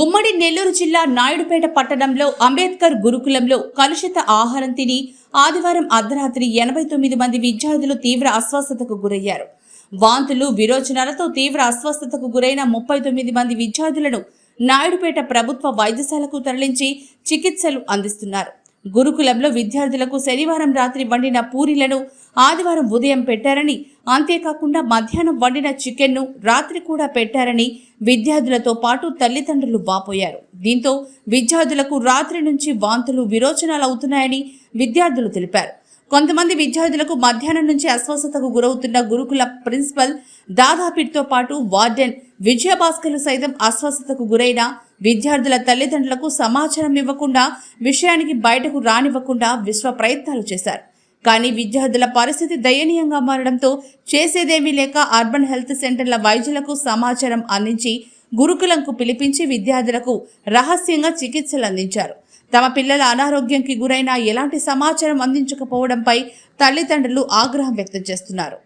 ఉమ్మడి నెల్లూరు జిల్లా నాయుడుపేట పట్టణంలో అంబేద్కర్ గురుకులంలో కలుషిత ఆహారం తిని ఆదివారం అర్ధరాత్రి ఎనభై తొమ్మిది మంది విద్యార్థులు తీవ్ర అస్వస్థతకు గురయ్యారు. వాంతులు విరోచనాలతో తీవ్ర అస్వస్థతకు గురైన ముప్పై తొమ్మిది మంది విద్యార్థులను నాయుడుపేట ప్రభుత్వ వైద్యశాలకు తరలించి చికిత్సలు అందిస్తున్నారు. గురుకులంలో విద్యార్థులకు శనివారం రాత్రి వండిన పూరీలను ఆదివారం ఉదయం పెట్టారని అంతేకాకుండా మధ్యాహ్నం వండిన చికెన్ను రాత్రి కూడా పెట్టారని విద్యార్థులతో పాటు తల్లిదండ్రులు వాపోయారు. దీంతో విద్యార్థులకు రాత్రి నుంచి వాంతులు విరోచనాలు అవుతున్నాయని విద్యార్థులు తెలిపారు. కొంతమంది విద్యార్థులకు మధ్యాహ్నం నుంచి అస్వస్థతకు గురవుతున్న గురుకుల ప్రిన్సిపల్ దాదాపీట్తో పాటు వార్డెన్ విజయభాస్కర్లు సైతం అస్వస్థతకు గురైన విద్యార్థుల తల్లిదండ్రులకు సమాచారం ఇవ్వకుండా విషయానికి బయటకు రానివ్వకుండా విశ్వ ప్రయత్నాలు చేశారు. కానీ విద్యార్థుల పరిస్థితి దయనీయంగా మారడంతో చేసేదేమీ లేక అర్బన్ హెల్త్ సెంటర్ల వైద్యులకు సమాచారం అందించి గురుకులంకు పిలిపించి విద్యార్థులకు రహస్యంగా చికిత్సలు అందించారు. తమ పిల్లల అనారోగ్యంకి గురైన ఎలాంటి సమాచారం అందించకపోవడంపై తల్లిదండ్రులు ఆగ్రహం వ్యక్తం చేస్తున్నారు.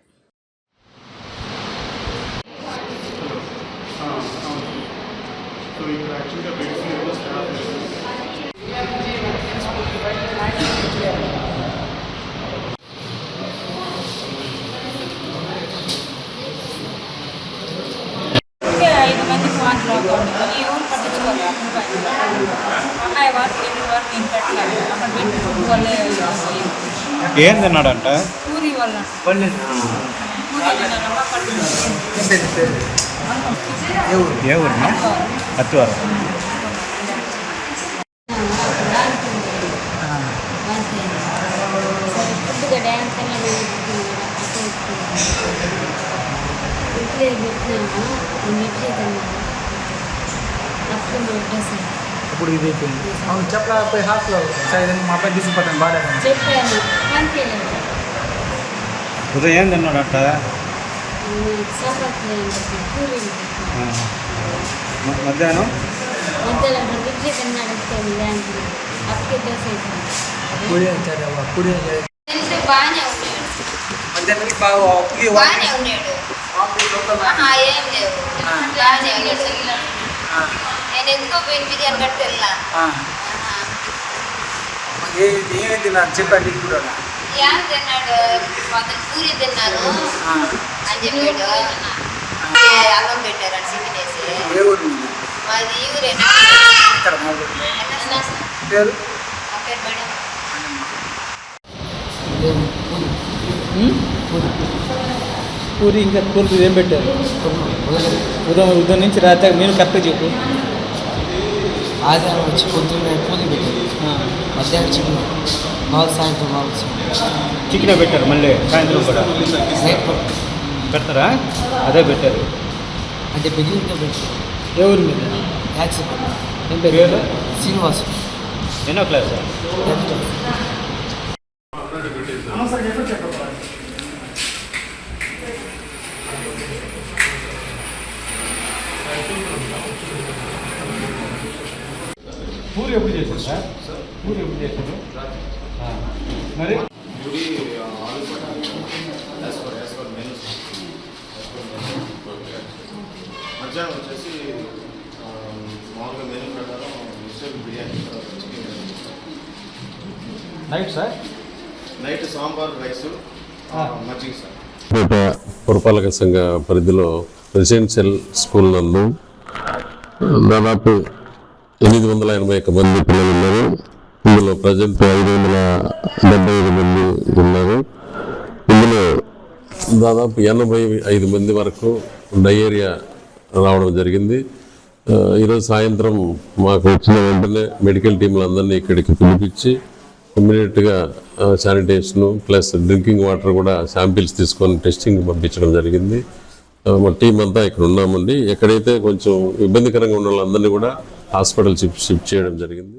వెళ్ళి వరకు నేను పెట్టలేదు అక్కడ పెట్టి ఫుడ్ వల్లే ఏం తిన్నాడంట పూరి వల్ల పూరి తిన్నానమ్మా పట్టించుకోరు ఏ ఊరినా అత్తివారం. ఇప్పుడు ఇది అయిపోయింది అవును చెప్పలేకపోయి హాస్టల్లో సార్ మా అబ్బాయి తీసుకుపోతాను బాగాలేదని. చెప్పాను. ఉదయం తిన్నాడు వస్తాను మధ్యాహ్నం? నేను ఎందుకో వెళ్ళా చెప్పండి ఇప్పుడు ఏం తిన్నాడు? పూరి తిన్నాను. చెప్పాడు మీది? ఊరే. పేరు పేరు పూరి ఇంకా పూరి ఏం పెట్టారు ఉదయం ఉదయం నుంచి రాత్రి మీరు కరెక్ట్గా చెప్పు ఆదివారం వచ్చి పొద్దున్నే పూజ పెట్టారు మధ్యాహ్నం చికెన్ నాలుగు సాయంత్రం నాలుగు చికెన్ పెట్టారు మళ్ళీ సాయంత్రం కూడా. పెడతారా? అదే పెట్టారు. అంటే బిగినింగ్తో పెట్టారు ఏ ఊరి మీద. యాక్సిడెంట్ ఏం పేరు? పేరు? శ్రీనివాస్. ఎన్నో క్లాస్. పూరి ఎప్పుడు చేశారు సార్? పూరి ఎప్పుడు చేశారు. మరి? మధ్యాహ్నం వచ్చేసి మామూలుగా మెనూ ప్రకారం వెజిటేబుల్ బిర్యానీ తర్వాత chicken night sir? Night sambar rice మజ్జిగ సార్. పురపాలక సంఘ పరిధిలో రెసిడెన్షియల్ స్కూల్ నందు దాదాపు ఎనిమిది వందల ఎనభై ఒక్క మంది పిల్లలు ఉన్నారు. ఇందులో ప్రజెంట్ ఐదు వందల డెబ్బై ఐదు మంది ఉన్నారు. ఇందులో దాదాపు ఎనభై ఐదు మంది వరకు డయేరియా రావడం జరిగింది. ఈరోజు సాయంత్రం మాకు వచ్చిన వెంటనే మెడికల్ టీంలందరినీ ఇక్కడికి పిలిపించి ఇమ్మీడియట్గా శానిటేషను ప్లస్ డ్రింకింగ్ వాటర్ కూడా శాంపిల్స్ తీసుకొని టెస్టింగ్ పంపించడం జరిగింది. మా టీం అంతా ఇక్కడ ఉన్నామండి. ఎక్కడైతే కొంచెం ఇబ్బందికరంగా ఉన్న వాళ్ళందరినీ కూడా హాస్పిటల్ షిఫ్ట్ షిఫ్ట్ చేయడం జరిగింది.